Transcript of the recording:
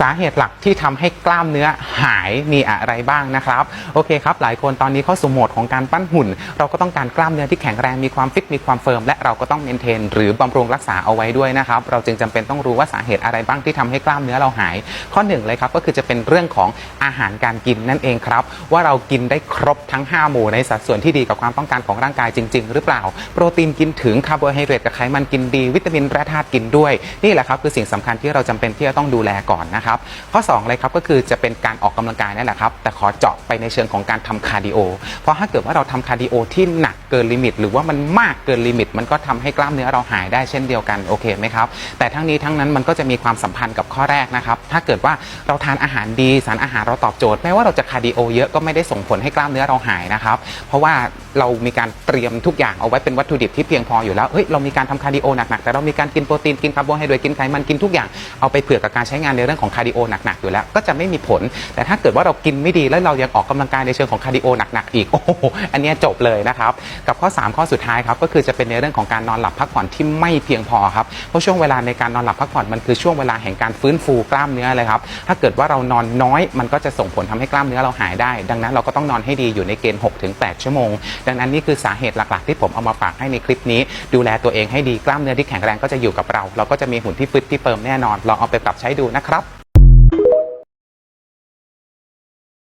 สาเหตุหลักที่ทำให้กล้ามเนื้อหายมีอะไรบ้างนะครับ โอเคครับ หลายคนตอนนี้เข้าสู่โหมดของการปั้นหุ่น เราก็ต้องการกล้ามเนื้อที่แข็งแรงมีความฟิตมีความเฟิร์มและเราก็ต้องเมนเทนหรือบำรุงรักษาเอาไว้ด้วยนะครับ เราจึงจำเป็นต้องรู้ว่าสาเหตุอะไรบ้างที่ทำให้กล้ามเนื้อเราหาย ข้อหนึ่งเลยครับก็คือจะเป็นเรื่องของอาหารการกินนั่นเองครับ ว่าเรากินได้ครบทั้ง 5 หมู่ในสัดส่วนที่ดีกับความต้องการของร่างกายจริง ๆ หรือเปล่า โปรตีนกินถึงคาร์โบไฮเดรตกับไขมันกินดี วิตามินแร่ธาตุกินด้วย นี่แหละครับคือสิ่งสำคัญที่เราจำเป็นที่จะต้องดูแลก่อนนะครับข้อ2เลยครับก็คือจะเป็นการออกกำลังกายนั่นแหละครับ แต่ขอเจาะไปในเชิงของการทำคาร์ดิโอ เพราะถ้าเกิดว่าเราทำคาร์ดิโอที่หนักเกินลิมิต หรือว่ามันมากเกินลิมิต มันก็ทำให้กล้ามเนื้อเราหายได้เช่นเดียวกันโอเคไหมครับ แต่ทั้งนี้ทั้งนั้นมันก็จะมีความสัมพันธ์กับข้อแรกนะครับ ถ้าเกิดว่าเราทานอาหารดีสารอาหารเราตอบโจทย์แม้ว่าเราจะคาร์ดิโอเยอะก็ไม่ได้ส่งผลให้กล้ามเนื้อเราหายนะครับ เพราะว่าเรามีการเตรียมทุกอย่างเอาไว้เป็นวัตถุดิบที่เพียงพออยู่แล้วเฮ้ยเรามีการทำคาร์ดิโอหนักๆแต่เรามีการกินโปรตีนกินคาร์โบไฮเดรตกินไขมันกินทุกอย่างเอาไปเผื่อกับการใช้งานในเรื่องของาร์ดิโอหนักๆอยู่แล้ว ก็จะไม่มีผล แต่ถ้าเกิดว่าเรากินไม่ดีแล้วเรายังออกกำลังกายในเชิงของคาร์ดิโอหนักๆอีกโอ้โหอันเนี้ยจบเลยนะครับกับข้อ 3 ข้อสุดท้ายครับก็คือจะเป็นในเรื่องของการนอนหลับพักผ่อนที่ไม่เพียงพอครับเพราะช่วงเวลาในการนอนหลับพักผ่อนมันคือช่วงเวลาแห่งการฟื้นฟูกล้ามเนื้อเลยครับถ้าเกิดว่าเรานอนน้อยมันก็จะส่งผลทำให้กล้ามเนื้อเราหายได้ ดังนั้นเราก็ต้องนอนให้ดีอยู่ในเกณฑ์6-8ชั่วโมง ดังนั้นนี่คือสาเหตุหลักๆ ที่ผมเอามาฝากให้ในคลิปนี้ ดูแลตัวเองให้ดีกล้ามเนื้อที่แข็งแรงก็จะอยู่กับเรา เราก็จะมีหุ่นที่ฟิตที่เฟิร์มแน่นอนลองเอาไปปรับใช้ดูนะครับ